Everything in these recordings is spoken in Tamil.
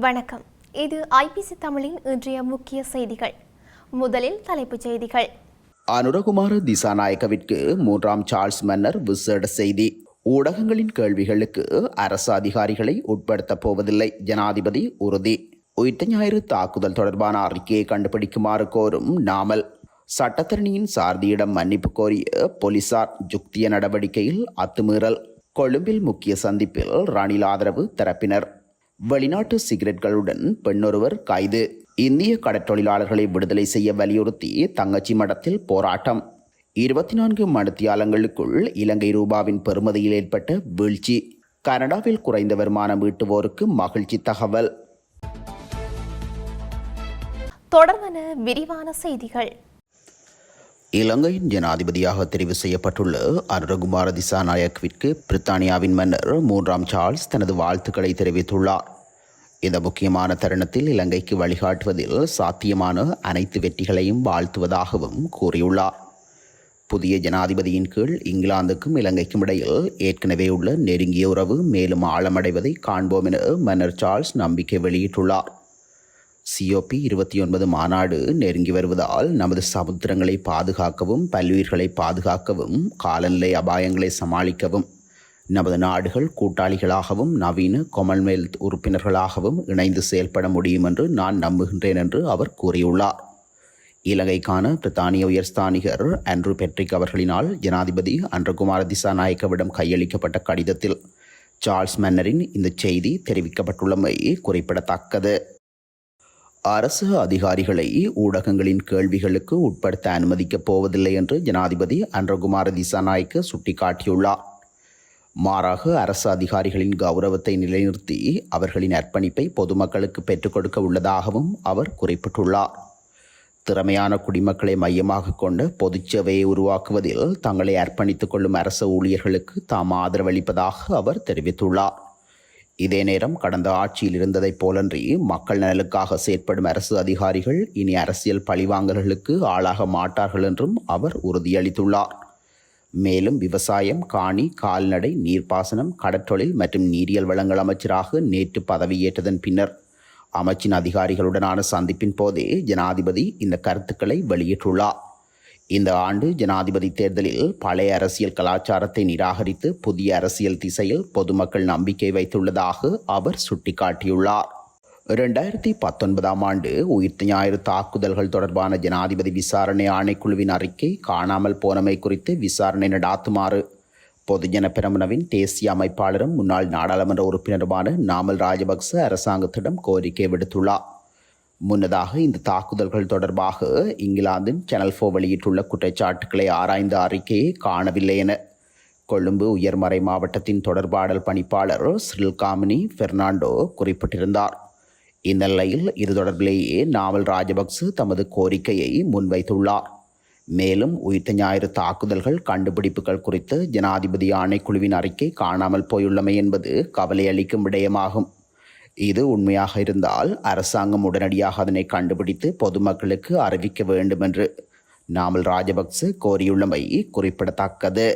வணக்கம். இது ஐபிசி தமிழின் இன்றைய முக்கிய செய்திகள். முதலில் தலைப்புச் செய்திகள். அனுரகுமார திசாநாயக்கவிற்கு மூன்றாம் சார்ல்ஸ் மன்னர் விசேட செய்தி. ஊடகங்களின் கேள்விகளுக்கு அரசு அதிகாரிகளை உட்படுத்தப் போவதில்லை. ஜனாதிபதி உறுதி. உயிர்த்த ஞாயிறு தாக்குதல் தொடர்பான அறிக்கையை கண்டுபிடிக்குமாறு கோரும் நாமல். சட்டத்தரணியின் சாரதியிடம் மன்னிப்பு கோரிய போலீசார் ஜுக்திய நடவடிக்கையில் அத்துமீறல். கொழும்பில் முக்கிய சந்திப்பில் ரணில் ஆதரவு தரப்பினர். வெளிநாட்டு சிகரெட்களுடன் பெண்ணொருவர் கைது. இந்திய கடற்றொழிலாளர்களை விடுதலை செய்ய வலியுறுத்தி தங்கச்சி மடத்தில் போராட்டம். இருபத்தி நான்கு மடத்தியாலங்களுக்குள் இலங்கை ரூபாவின் பெறுமதியில் ஏற்பட்ட வீழ்ச்சி. கனடாவில் குறைந்த வருமானம் ஈட்டுவோருக்கு மகிழ்ச்சி தகவல். தொடர்வன விரிவான செய்திகள். இலங்கையின் ஜனாதிபதியாக தெரிவு செய்யப்பட்டுள்ள அனுரகுமார திசாநாயக்விற்கு பிரித்தானியாவின் மன்னர் மூன்றாம் சார்ல்ஸ் தனது வாழ்த்துக்களை தெரிவித்துள்ளார். இந்த முக்கியமான தருணத்தில் இலங்கைக்கு வழிகாட்டுவதில் சாத்தியமான அனைத்து வெற்றிகளையும் வாழ்த்துவதாகவும் கூறியுள்ளார். புதிய ஜனாதிபதியின் கீழ் இங்கிலாந்துக்கும் இலங்கைக்கும் இடையில் ஏற்கனவே உள்ள நெருங்கிய உறவு மேலும் ஆழமடைவதை காண்போம் என மன்னர் சார்ல்ஸ் நம்பிக்கை வெளியிட்டுள்ளார். சிஓபி இருபத்தி ஒன்பது மாநாடு நெருங்கி வருவதால் நமது சமுத்திரங்களை பாதுகாக்கவும் பல்லுயிர்களை பாதுகாக்கவும் காலநிலை அபாயங்களை சமாளிக்கவும் நமது நாடுகள் கூட்டாளிகளாகவும் நவீன காமன்வெல்த் உறுப்பினர்களாகவும் இணைந்து செயல்பட முடியும் என்று நான் நம்புகின்றேன் என்று அவர் கூறியுள்ளார். இலங்கைக்கான பிரித்தானிய உயர்ஸ்தானிகர் ஆண்ட்ரூ பெட்ரிக் அவர்களினால் ஜனாதிபதி அன்றகுமார திசாநாயக்கவிடம் கையளிக்கப்பட்ட கடிதத்தில் சார்ல்ஸ் மன்னரின் இந்த செய்தி தெரிவிக்கப்பட்டுள்ளமை குறிப்பிடத்தக்கது. அரசு அதிகாரிகளை ஊடகங்களின் கேள்விகளுக்கு உட்படுத்த அனுமதிக்கப் போவதில்லை என்று ஜனாதிபதி அன்றகுமார திசாநாயக்க சுட்டிக்காட்டியுள்ளார். மாறாக அரசு அதிகாரிகளின் கௌரவத்தை நிலைநிறுத்தி அவர்களின் அர்ப்பணிப்பை பொதுமக்களுக்கு பெற்றுக் கொடுக்க உள்ளதாகவும் அவர் குறிப்பிட்டுள்ளார். திறமையான குடிமக்களை மையமாக கொண்ட பொதுச் சேவையை உருவாக்குவதில் தங்களை அர்ப்பணித்துக் கொள்ளும் அரசு ஊழியர்களுக்கு தாம் ஆதரவளிப்பதாக அவர் தெரிவித்துள்ளார். இதே நேரம் கடந்த ஆட்சியில் இருந்ததைப் போலன்றி மக்கள் நலனுக்காக செயற்படும் அரசு அதிகாரிகள் இனி அரசியல் பழிவாங்கல்களுக்கு ஆளாக மாட்டார்கள் என்றும் அவர் உறுதியளித்துள்ளார். மேலும் விவசாயம் காணி கால்நடை நீர்ப்பாசனம் கடற்றொழில் மற்றும் நீரியல் வளங்கள் அமைச்சராக நேற்று பதவியேற்றதன் பின்னர் அமைச்சின் அதிகாரிகளுடனான சந்திப்பின் போதே ஜனாதிபதி இந்த கருத்துக்களை வெளியிட்டுள்ளார். இந்த ஆண்டு ஜனாதிபதி தேர்தலில் பழைய அரசியல் கலாச்சாரத்தை நிராகரித்து புதிய அரசியல் திசையில் பொதுமக்கள் நம்பிக்கை வைத்துள்ளதாக அவர் சுட்டிக்காட்டியுள்ளார். இரண்டாயிரத்தி பத்தொன்பதாம் ஆண்டு உயிர்த்த ஞாயிறு தாக்குதல்கள் தொடர்பான ஜனாதிபதி விசாரணை ஆணைக்குழுவின் அறிக்கை காணாமல் போனமை குறித்து விசாரணை நடாத்துமாறு பொதுஜன பெரமுனவின் தேசிய அமைப்பாளரும் முன்னாள் நாடாளுமன்ற உறுப்பினருமான நாமல் ராஜபக்ச அரசாங்கத்திடம் கோரிக்கை விடுத்துள்ளார். முன்னதாக இந்த தாக்குதல்கள் தொடர்பாக இங்கிலாந்தின் சேனல் ஃபோ வெளியிட்டுள்ள குற்றச்சாட்டுக்களை ஆராய்ந்த அறிக்கையை காணவில்லை என. கொழும்பு உயர்மறை மாவட்டத்தின் தொடர்பாடல் பணிப்பாளர் ஸ்ரில் காமினி பெர்னாண்டோ குறிப்பிட்டிருந்தார். இந்த நிலையில் இது தொடர்பிலேயே நாவல் ராஜபக்ச தமது கோரிக்கையை முன்வைத்துள்ளார். மேலும் உயிர்த்த ஞாயிறு தாக்குதல்கள் கண்டுபிடிப்புகள் குறித்து ஜனாதிபதி ஆணைக்குழுவின் அறிக்கை காணாமல் போயுள்ளமை என்பது கவலையளிக்கும் விடயமாகும். இது உண்மையாக இருந்தால் அரசாங்கம் உடனடியாக அதனை கண்டுபிடித்து பொதுமக்களுக்கு அறிவிக்க வேண்டும் என்று நாமல் ராஜபக்ச கோரியுள்ளமை குறிப்பிடத்தக்கது.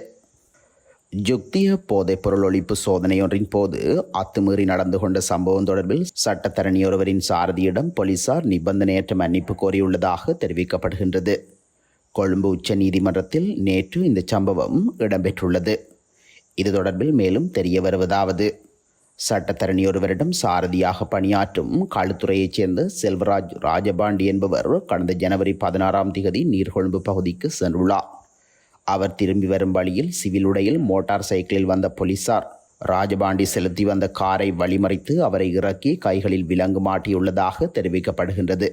ஜுக்திய போதைப்பொருள் ஒழிப்பு சோதனையொன்றின் போது அத்துமீறி நடந்து கொண்ட சம்பவம் தொடர்பில் சட்டத்தரணி ஒருவரின் சாரதியிடம் போலீசார் நிபந்தனையற்ற மன்னிப்பு கோரியுள்ளதாக தெரிவிக்கப்படுகின்றது. கொழும்பு உச்ச நீதிமன்றத்தில் நேற்று இந்த சம்பவம் இடம்பெற்றுள்ளது. இது தொடர்பில் மேலும் தெரிய வருவதாவது. சட்டத்தரணி ஒருவரிடம் சாரதியாக பணியாற்றும் களுத்துறையைச் சேர்ந்த செல்வராஜ் ராஜபாண்டி என்பவர் கடந்த ஜனவரி பதினாறாம் திகதி நீர்கொழும்பு பகுதிக்கு சென்றுள்ளார். அவர் திரும்பி வரும் வழியில் சிவில் உடையில் மோட்டார் சைக்கிளில் வந்த போலீசார் ராஜபாண்டி செலுத்தி வந்த காரை வழிமறித்து அவரை இறக்கி கைகளில் விலங்கு மாட்டியுள்ளதாக தெரிவிக்கப்படுகின்றது.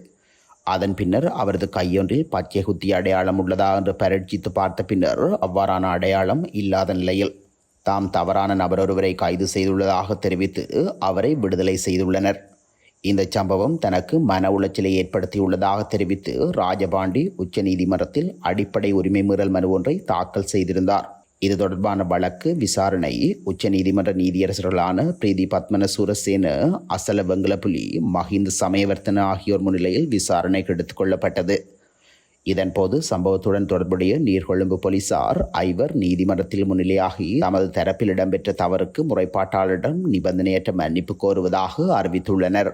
அதன் பின்னர் அவரது கையொன்றில் பச்சை குத்தி அடையாளம் உள்ளதா என்று பரீட்சித்து பார்த்த பின்னர் அவ்வாறான அடையாளம் இல்லாத நிலையில் தாம் தவறான நபரொருவரை கைது செய்துள்ளதாக தெரிவித்து அவரை விடுதலை செய்துள்ளனர். இந்த சம்பவம் தனக்கு மன உளைச்சலை ஏற்படுத்தியுள்ளதாக தெரிவித்து ராஜபாண்டி உச்சநீதிமன்றத்தில் அடிப்படை உரிமை மீறல் மனு ஒன்றை தாக்கல் செய்திருந்தார். இது தொடர்பான வழக்கு விசாரணை உச்சநீதிமன்ற நீதியரசர்களான பிரீதி பத்மன சூரசேன அசல வெங்கலப்புலி மஹிந்த சமயவர்த்தன ஆகியோர் முன்னிலையில் விசாரணைக்கு எடுத்துக்கொள்ளப்பட்டது இதன்போது சம்பவத்துடன் தொடர்புடைய நீர்கொழும்பு போலீசார் ஐவர் நீதிமன்றத்தில் முன்னிலையாகி தமது தரப்பில் இடம்பெற்ற தவறுக்கு முறைப்பாட்டாளரிடம் நிபந்தனையற்ற மன்னிப்பு கோருவதாக அறிவித்துள்ளனர்.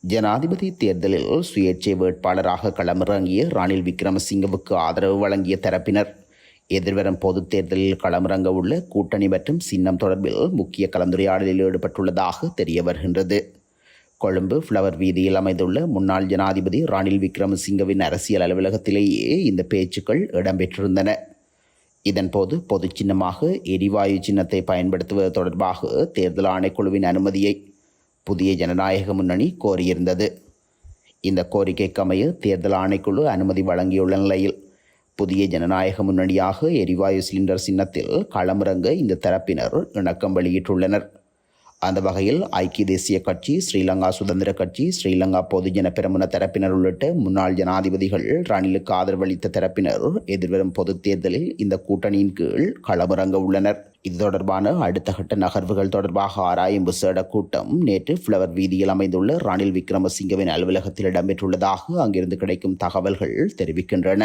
ஜனாதிபதி தேர்தலில் சுயேட்சை வேட்பாளராக களமிறங்கிய ரணில் விக்ரமசிங்கவுக்கு ஆதரவு வழங்கிய தரப்பினர். எதிர்வரும் பொதுத் தேர்தலில் களமிறங்க உள்ள கூட்டணி மற்றும் சின்னம் தொடர்பில் முக்கிய கலந்துரையாடலில் ஈடுபட்டுள்ளதாக தெரிய வருகின்றது. கொழும்பு ஃப்ளவர் வீதியில் அமைந்துள்ள முன்னாள் ஜனாதிபதி ரணில் விக்ரமசிங்கவின் அரசியல் அலுவலகத்திலேயே இந்த பேச்சுக்கள் இடம்பெற்றிருந்தன. இதன்போது பொது சின்னமாக எரிவாயு சின்னத்தை பயன்படுத்துவது தொடர்பாக தேர்தல் ஆணைக்குழுவின் அனுமதியை புதிய ஜனநாயக முன்னணி கோரியிருந்தது. இந்த கோரிக்கைக்கு அமைய தேர்தல் ஆணைக்குழு அனுமதி வழங்கியுள்ள நிலையில் புதிய ஜனநாயக முன்னணியாக எரிவாயு சிலிண்டர் சின்னத்தில் களமிறங்க இந்த தரப்பினர் இணக்கம் வெளியிட்டுள்ளனர். அந்த வகையில் ஐக்கிய தேசிய கட்சி ஸ்ரீலங்கா சுதந்திர கட்சி ஸ்ரீலங்கா பொதுஜன பெரமுன தரப்பினர் உள்ளிட்ட முன்னாள் ஜனாதிபதிகள் ரணிலுக்கு ஆதரவளித்த தரப்பினர் எதிர்வரும் பொதுத் தேர்தலில் இந்த கூட்டணியின் கீழ் களமிறங்க உள்ளனர். இது தொடர்பான அடுத்த கட்ட நகர்வுகள் தொடர்பாக ஆராயும் விசேட கூட்டம் நேற்று ஃப்ளவர் வீதியில் அமைந்துள்ள ரணில் விக்ரமசிங்கவின் அலுவலகத்தில் இடம்பெற்றுள்ளதாக அங்கிருந்து கிடைக்கும் தகவல்கள் தெரிவிக்கின்றன.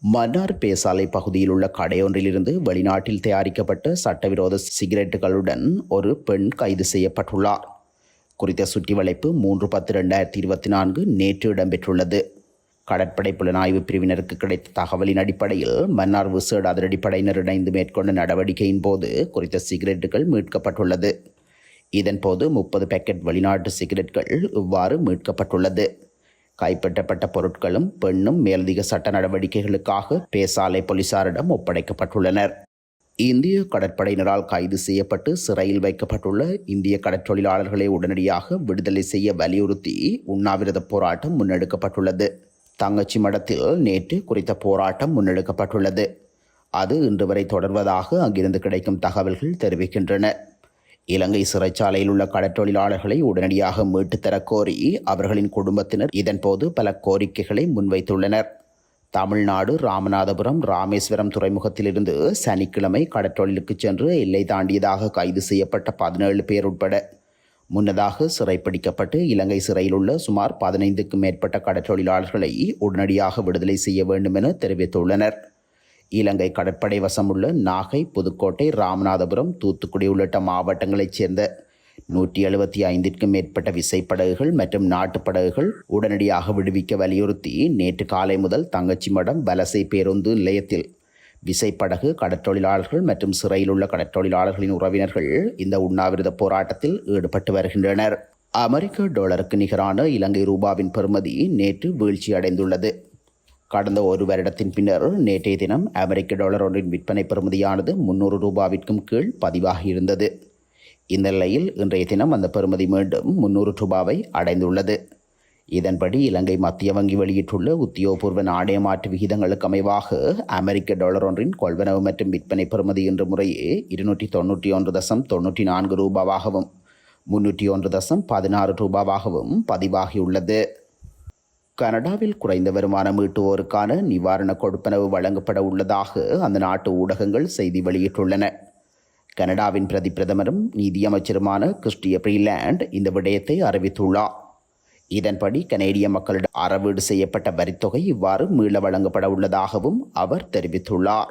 மன்னார் பேசாலை பகுதியில் உள்ள கடையொன்றிலிருந்து வெளிநாட்டில் தயாரிக்கப்பட்ட சட்டவிரோத சிகரெட்டுகளுடன் ஒரு பெண் கைது செய்யப்பட்டுள்ளார். குறித்த சுற்றிவளைப்பு மூன்று பத்து ரெண்டாயிரத்தி இருபத்தி நான்கு நேற்று இடம்பெற்றுள்ளது. கடற்படை புலனாய்வு பிரிவினருக்கு கிடைத்த தகவலின் அடிப்படையில் மன்னார் விசேட அதிரடிப்படையினர் இணைந்து மேற்கொண்ட நடவடிக்கையின் போது குறித்த சிகரெட்டுகள் மீட்கப்பட்டுள்ளது. இதன்போது முப்பது பேக்கெட் வெளிநாட்டு சிகரெட்கள் இவ்வாறு மீட்கப்பட்டுள்ளது. கைப்பற்றப்பட்ட பொருட்களும் பெண்ணும் மேலதிக சட்ட நடவடிக்கைகளுக்காக பேசாலை போலீசாரிடம் ஒப்படைக்கப்பட்டுள்ளனர். இந்திய கடற்படையினரால் கைது செய்யப்பட்டு சிறையில் வைக்கப்பட்டுள்ள இந்திய கடற்றொழிலாளர்களை உடனடியாக விடுதலை செய்ய வலியுறுத்தி உண்ணாவிரத போராட்டம் முன்னெடுக்கப்பட்டுள்ளது. தங்கச்சி மடத்தில் நேற்று குறித்த போராட்டம் முன்னெடுக்கப்பட்டுள்ளது. அது இன்று வரை தொடர்வதாக அங்கிருந்து கிடைக்கும் தகவல்கள் தெரிவிக்கின்றன. இலங்கை சிறைச்சாலையில் உள்ள கடற்றொழிலாளர்களை உடனடியாக மீட்டுத் கோரி அவர்களின் குடும்பத்தினர் இதன்போது பல கோரிக்கைகளை முன்வைத்துள்ளனர். தமிழ்நாடு ராமநாதபுரம் ராமேஸ்வரம் துறைமுகத்திலிருந்து சனிக்கிழமை கடற்றொழிலுக்கு சென்று எல்லை தாண்டியதாக கைது செய்யப்பட்ட பதினேழு பேர் உட்பட முன்னதாக சிறைப்பிடிக்கப்பட்டு இலங்கை சிறையில் உள்ள சுமார் பதினைந்துக்கும் மேற்பட்ட கடற்றொழிலாளர்களை உடனடியாக விடுதலை செய்ய வேண்டும் என தெரிவித்துள்ளனர். இலங்கை கடற்படை வசமுள்ள நாகை புதுக்கோட்டை ராமநாதபுரம் தூத்துக்குடி உள்ளிட்ட மாவட்டங்களைச் சேர்ந்த நூற்றி எழுபத்தி ஐந்திற்கும் மேற்பட்ட விசைப்படகுகள் மற்றும் நாட்டுப் படகுகள் உடனடியாக விடுவிக்க வலியுறுத்தி நேற்று காலை முதல் தங்கச்சி மடம் வலசை பேருந்து நிலையத்தில் விசைப்படகு கடற்றொழிலாளர்கள் மற்றும் சிறையில் உள்ள கடற்றொழிலாளர்களின் உறவினர்கள் இந்த உண்ணாவிரத போராட்டத்தில் ஈடுபட்டு வருகின்றனர். அமெரிக்க டாலருக்கு நிகரான இலங்கை ரூபாவின் பெறுமதி நேற்று வீழ்ச்சி அடைந்துள்ளது கடந்த ஒரு வருடத்தின் பின்னர் நேற்றைய தினம் அமெரிக்க டாலர் ஒன்றின் விற்பனை பெறுமதியானது முன்னூறு ரூபாவிற்கும் கீழ் பதிவாகியிருந்தது இந்த நிலையில் இன்றைய தினம் அந்த பெறுமதி மீண்டும் முன்னூறு ரூபாவை அடைந்துள்ளது. இதன்படி இலங்கை மத்திய வங்கி வெளியிட்டுள்ள உத்தியோகபூர்வ நாணய மாற்று விகிதங்களுக்கு அமைவாக அமெரிக்க டாலர் ஒன்றின் கொள்வனவு மற்றும் விற்பனை பெறுமதி என்ற முறையே இருநூற்றி தொண்ணூற்றி ஒன்று தசம் தொண்ணூற்றி நான்கு ரூபாவாகவும் முன்னூற்றி ஒன்று தசம் பதினாறு ரூபாவாகவும் பதிவாகியுள்ளது. கனடாவில் குறைந்த வருமானம் ஈட்டுவோருக்கான நிவாரண கொடுப்பனவு வழங்கப்பட உள்ளதாக அந்த நாட்டு ஊடகங்கள் செய்தி வெளியிட்டுள்ளன. கனடாவின் பிரதி பிரதமரும் நீதியமைச்சருமான கிறிஸ்டிய பிரீலேண்ட் இந்த விடயத்தை அறிவித்துள்ளார். இதன்படி கனேடிய மக்களிடம் அறவீடு செய்யப்பட்ட வரித்தொகை இவ்வாறு மீள வழங்கப்பட உள்ளதாகவும் அவர் தெரிவித்துள்ளார்.